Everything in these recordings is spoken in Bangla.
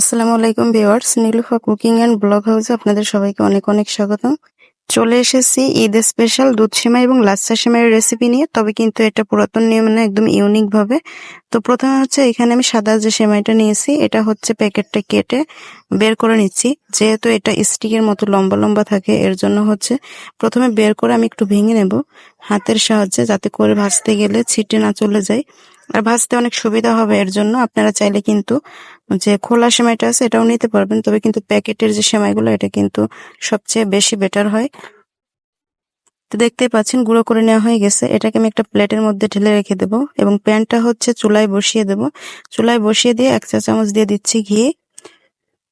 আসসালামু আলাইকুম viewers, Nilufa cooking and blog হাউসে আপনাদের সবাইকে অনেক অনেক স্বাগতম। চলে এসেছি ঈদ স্পেশাল দুধ সেমাই এবং লাচ্ছা সেমাইয়ের রেসিপি নিয়ে, তবে কিন্তু এটা পুরাতন নিয়মে না একদম ইউনিক ভাবে। তো প্রথমে হচ্ছে এখানে আমি সাদা যে সেমাইটা নিয়েছি, এটা হচ্ছে প্যাকেটটা কেটে বের করে নিচ্ছি। যেহেতু এটা স্টিকের মতো লম্বা লম্বা থাকে, এর জন্য হচ্ছে প্রথমে বের করে আমি একটু ভেঙে নেব হাতের সাহায্যে, যাতে করে ভাজতে গেলে ছিটে না চলে যায়। আর ভাজতে অনেক সুবিধা হবে, এর জন্য আপনারা চাইলে কিন্তু যে খোলা সেমাইটা আছে এটাও নিতে পারবেন। তবে কিন্তু প্যাকেটের যে সেমাইগুলো, এটা কিন্তু সবচেয়ে বেশি বেটার হয়। তো দেখতে পাচ্ছেন, গুঁড়ো করে নেওয়া হয়ে গেছে। এটাকে আমি একটা প্লেটের মধ্যে ঢেলে রেখে দেবো এবং প্যানটা হচ্ছে চুলায় বসিয়ে দেব। চুলায় বসিয়ে দিয়ে এক চা চামচ দিয়ে দিচ্ছি ঘি।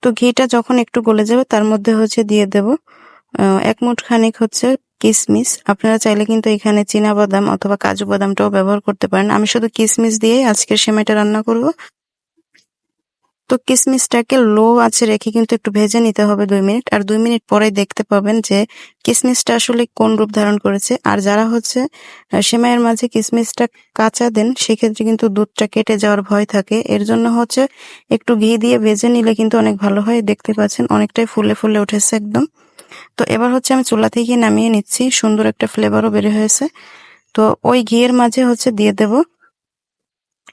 তো ঘিটা যখন একটু গলে যাবে, তার মধ্যে হচ্ছে দিয়ে দেব এক মুঠ খানিক হচ্ছে কিসমিস। আপনারা চাইলে কিন্তু এখানে চীনা বাদাম অথবা কাজু বাদামটাও ব্যবহার করতে পারেন। আমি শুধু কিসমিস দিয়েই আজকের সেমাইটা রান্না করব। তো কিসমিসটাকে লো আছে রেখে কিন্তু একটু ভেজে নিতে হবে দুই মিনিট। আর দুই মিনিট পরে দেখতে পাবেন যে কিসমিসটা আসলে কোন রূপ ধারণ করেছে। আর যারা হচ্ছে সেমাইয়ের মাঝে কিসমিসটা কাঁচা দেন, সেক্ষেত্রে কিন্তু দুধটা কেটে যাওয়ার ভয় থাকে। এর জন্য হচ্ছে একটু ঘি দিয়ে ভেজে নিলে কিন্তু অনেক ভালো হয়। দেখতে পাচ্ছেন, অনেকটাই ফুলে ফুলে উঠেছে একদম। তো এবার হচ্ছে আমি চুলা থেকে নামিয়ে নিচ্ছি। সুন্দর একটা ফ্লেভারও বের হয়েছে। তো ওই ঘিয়ের মাঝে হচ্ছে দিয়ে দেব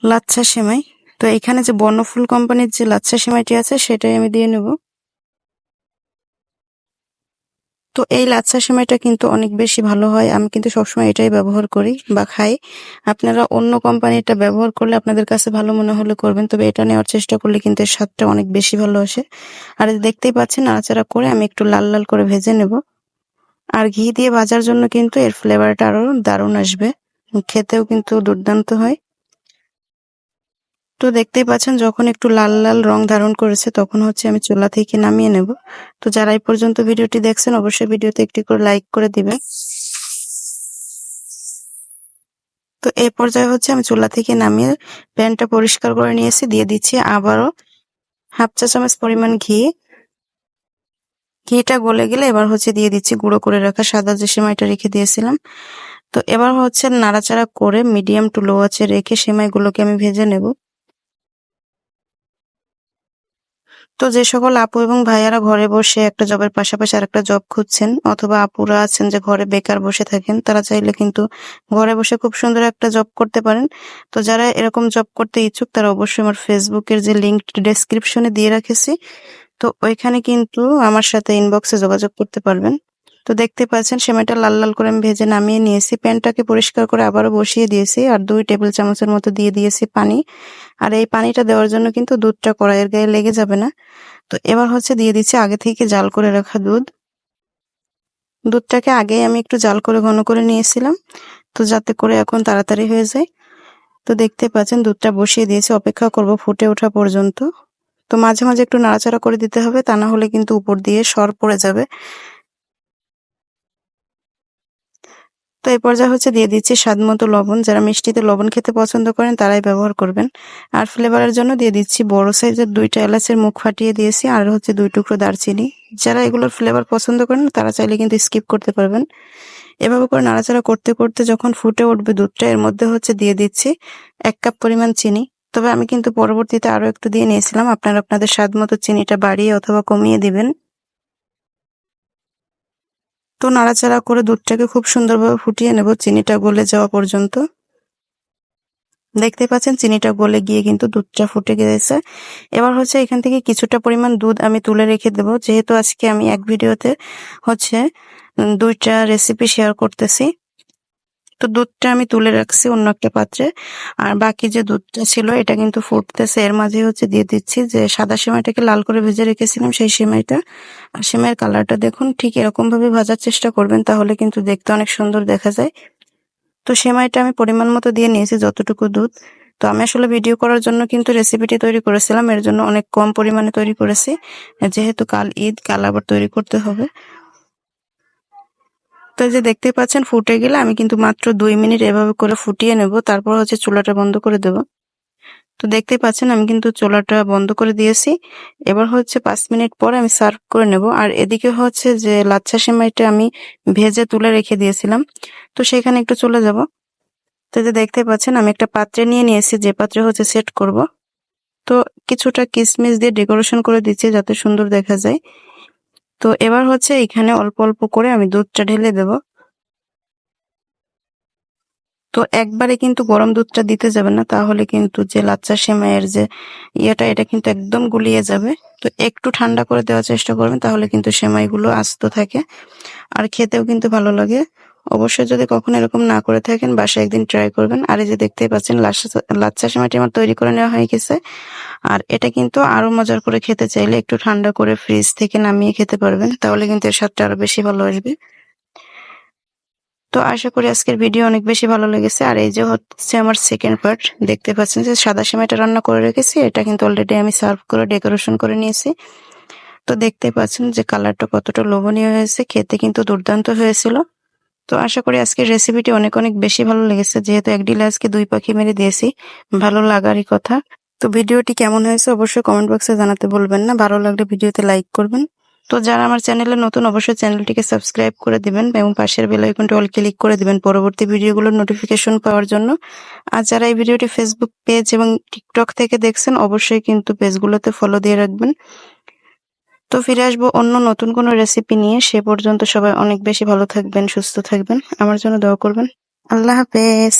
লাচ্ছা সেমাই। তো এখানে যে বর্ণফুল কোম্পানির যে লাচ্ছা সেমাইটি আছে, সেটাই আমি দিয়ে নেব। তো এই লাচ্ছা সেমাইটা কিন্তু অনেক বেশি ভালো হয়। আমি কিন্তু সবসময় এটাই ব্যবহার করি বা খাই। আপনারা অন্য কোম্পানিটা ব্যবহার করলে আপনাদের কাছে ভালো মনে হলে করবেন, তবে এটা নেওয়ার চেষ্টা করলে কিন্তু এর স্বাদটা অনেক বেশি ভালো আসে। আর দেখতেই পাচ্ছেন, নাড়াচাড়া করে আমি একটু লাল লাল করে ভেজে নেব। আর ঘি দিয়ে ভাজার জন্য কিন্তু এর ফ্লেভারটা আরও দারুণ আসবে। খেতেও কিন্তু দুর্দান্ত হয়। তো দেখতেই পাচ্ছেন, যখন একটু লাল লাল রং ধারণ করেছে, তখন হচ্ছে আমি চুলা থেকে নামিয়ে নেব। তো যারা এই পর্যন্ত ভিডিওটি দেখছেন, অবশ্যই ভিডিওতে একটি করে লাইক করে দিবেন। তো এই পর্যায়ে হচ্ছে আমি চুলা থেকে নামিয়ে প্যানটা পরিষ্কার করে নিয়েছি, দিয়ে দিচ্ছি আবারও হাফ চা চামচ পরিমাণ ঘি। ঘিটা গলে গেলে এবার হচ্ছে দিয়ে দিচ্ছি গুঁড়ো করে রাখা সাদা যে সেমাইটা রেখে দিয়েছিলাম। তো এবার হচ্ছে নাড়াচাড়া করে মিডিয়াম টু লো আছে রেখে সেমাইগুলোকে আমি ভেজে নেব। তো যে সকল আপু এবং ভাইয়ারা ঘরে বসে একটা জবের পাশাপাশি আর একটা জব খুঁজছেন অথবা আপুরা আছেন যে ঘরে বেকার বসে থাকেন, তারা চাইলে কিন্তু ঘরে বসে খুব সুন্দর একটা জব করতে পারেন। তো যারা এরকম জব করতে ইচ্ছুক, তারা অবশ্যই আমার ফেসবুকের যে লিঙ্ক ডেসক্রিপশনে দিয়ে রাখেছি। তো ওইখানে কিন্তু আমার সাথে ইনবক্সে যোগাযোগ করতে পারবেন। তো দেখতে পাচ্ছেন সেমাইটা লাল লাল করে আমি ভেজে নামিয়ে নিয়েছি। প্যানটাকে পরিষ্কার করে আবারও বসিয়ে দিয়েছি আর দুই টেবিল চামচের মতো দিয়ে দিয়েছি পানি। আর এই পানিটা দেওয়ার জন্য কিন্তু দুধটা কড়াইয়ের গায়ে লেগে যাবে না। তো এবার হচ্ছে দিয়ে দিচ্ছি আগে থেকে জাল করে রাখা দুধ। দুধটাকে আগে আমি একটু জাল করে ঘন করে নিয়েছিলাম। তো যাতে করে এখন তাড়াতাড়ি হয়ে যায়। তো দেখতে পাচ্ছেন দুধটা বসিয়ে দিয়েছি, অপেক্ষা করব ফুটে ওঠা পর্যন্ত। তো মাঝে মাঝে একটু নাড়াচাড়া করে দিতে হবে, তা না হলে কিন্তু উপর দিয়ে সর পড়ে যাবে। তো এই পর্যায়ে হচ্ছে দিয়ে দিচ্ছি স্বাদ মতো লবণ। যারা মিষ্টিতে লবণ খেতে পছন্দ করেন, তারাই ব্যবহার করবেন। আর ফ্লেভারের জন্য দিয়ে দিচ্ছি বড় সাইজের দুইটা এলাচের মুখ ফাটিয়ে দিয়েছি, আর হচ্ছে দুই টুকরো দারচিনি। যারা এগুলোর ফ্লেভার পছন্দ করেন, তারা চাইলে কিন্তু স্কিপ করতে পারবেন। এভাবে করে নাড়াচাড়া করতে করতে যখন ফুটে উঠবে দুধটা, এর মধ্যে হচ্ছে দিয়ে দিচ্ছি এক কাপ পরিমাণ চিনি। তবে আমি কিন্তু পরবর্তীতে আরও একটু দিয়ে নিয়েছিলাম। আপনারা আপনাদের স্বাদ মতো চিনিটা বাড়িয়ে অথবা কমিয়ে দিবেন। তো নাড়াচাড়া করে দুধটাকে খুব সুন্দরভাবে ফুটিয়ে নেব চিনিটা গলে যাওয়া পর্যন্ত। দেখতে পাচ্ছেন চিনিটা গলে গিয়ে কিন্তু দুধটা ফুটে গেছে। এবার হচ্ছে এখান থেকে কিছুটা পরিমাণ দুধ আমি তুলে রেখে দেব। যেহেতু আজকে আমি এক ভিডিওতে হচ্ছে দুইটা রেসিপি শেয়ার করতেছি। তো দুধটা আমি তুলে রাখছি অন্য একটা পাত্রে। আর বাকি যে দুধটা ছিল, এটা কিন্তু ফুটতেছে। এর মাঝে হচ্ছে দিয়ে দিচ্ছি যে সাদা সেমাইটাকে লাল করে ভেজে রেখেছিলাম সেই সেমাইটা। আর সেমাইয়ের কালারটা দেখুন, ঠিক এরকম ভাবে ভাজার চেষ্টা করবেন, তাহলে কিন্তু দেখতে অনেক সুন্দর দেখা যায়। তো সেমাইটা আমি পরিমাণ মতো দিয়ে নিয়েছি যতটুকু দুধ। তো আমি আসলে ভিডিও করার জন্য কিন্তু রেসিপিটি তৈরি করেছিলাম, এর জন্য অনেক কম পরিমাণে তৈরি করেছি। যেহেতু কাল ঈদ, কাল আবার তৈরি করতে হবে। তো যে দেখতে পাচ্ছেন ফুটে গেলে আমি কিন্তু মাত্র দুই মিনিট এভাবে করে ফুটিয়ে নেব, তারপর হচ্ছে চুলাটা বন্ধ করে দেব। তো দেখতে পাচ্ছেন আমি কিন্তু চোলাটা বন্ধ করে দিয়েছি। এবার হচ্ছে পাঁচ মিনিট পর আমি সার্ভ করে নেব। আর এদিকে হচ্ছে যে লাচ্ছা সেমাইটা আমি ভেজে তুলে রেখে দিয়েছিলাম, তো সেখানে একটু চলে যাব। তো যে দেখতে পাচ্ছেন আমি একটা পাত্রে নিয়ে নিয়েছি, যে পাত্রে হচ্ছে সেট করব। তো কিছুটা কিসমিস দিয়ে ডেকোরেশন করে দিচ্ছি যাতে সুন্দর দেখা যায়। তো এবার হচ্ছে এখানে অল্প অল্প করে আমি দুধটা ঢেলে দেব। তো একবারে কিন্তু গরম দুধটা দিতে যাবে না, তাহলে কিন্তু যে লাচ্চা সেমাইয়ের যে ইয়েটা, এটা কিন্তু একদম গুলিয়ে যাবে। তো একটু ঠান্ডা করে দেওয়ার চেষ্টা করবেন, তাহলে কিন্তু সেমাইগুলো আস্ত থাকে। আর খেতেও কিন্তু ভালো লাগে। অবশ্যই যদি কখনো এরকম না করে থাকেন, বাসায় একদিন ট্রাই করবেন। আর এই যে দেখতেই পাচ্ছেন, লাচ্ছা- সেমাইটি আমার তৈরি করে নেওয়া হয়ে গেছে। আর এটা কিন্তু আরও মজার করে খেতে চাইলে একটু ঠান্ডা করে ফ্রিজ থেকে নামিয়ে খেতে পারবেন, তাহলে কিন্তু এর স্বাদটা আরও বেশি ভালো আসবে। তো আশা করি আজকের ভিডিও অনেক বেশি ভালো লেগেছে। আর এই যে হচ্ছে আমার সেকেন্ড পার্ট দেখতে পাচ্ছেন যে সাদা সেমাইটা রান্না করে রেখেছি। এটা কিন্তু অলরেডি আমি সার্ভ করে ডেকোরেশন করে নিয়েছি। তো দেখতে পাচ্ছেন যে কালারটা কতটা লোভনীয় হয়েছে, খেতে কিন্তু দুর্দান্ত হয়েছিল। তো আশা করি আজকের রেসিপিটি অনেক অনেক বেশি ভালো লেগেছে। যেহেতু এক ডিলে আজকে দুই পাখি মেরে দিয়েছি, ভালো লাগারই কথা। তো ভিডিওটি কেমন হয়েছে অবশ্যই কমেন্ট বক্সে জানাতে বলবেন না। ভালো লাগলে ভিডিওতে লাইক করবেন। তো যারা আমার চ্যানেলে নতুন, অবশ্যই চ্যানেলটিকে সাবস্ক্রাইব করে দিবেন এবং পাশের বেল আইকনটি অল ক্লিক করে দিবেন পরবর্তী ভিডিওগুলোর নোটিফিকেশন পাওয়ার জন্য। আর যারা এই ভিডিওটি ফেসবুক পেজ এবং টিকটক থেকে দেখছেন, অবশ্যই কিন্তু পেজগুলোতে ফলো দিয়ে রাখবেন। তো ফিরে আসব অন্য নতুন কোনো রেসিপি নিয়ে। সে পর্যন্ত সবাই অনেক বেশি ভালো থাকবেন, সুস্থ থাকবেন। আমার জন্য দোয়া করবেন। আল্লাহ হাফেজ।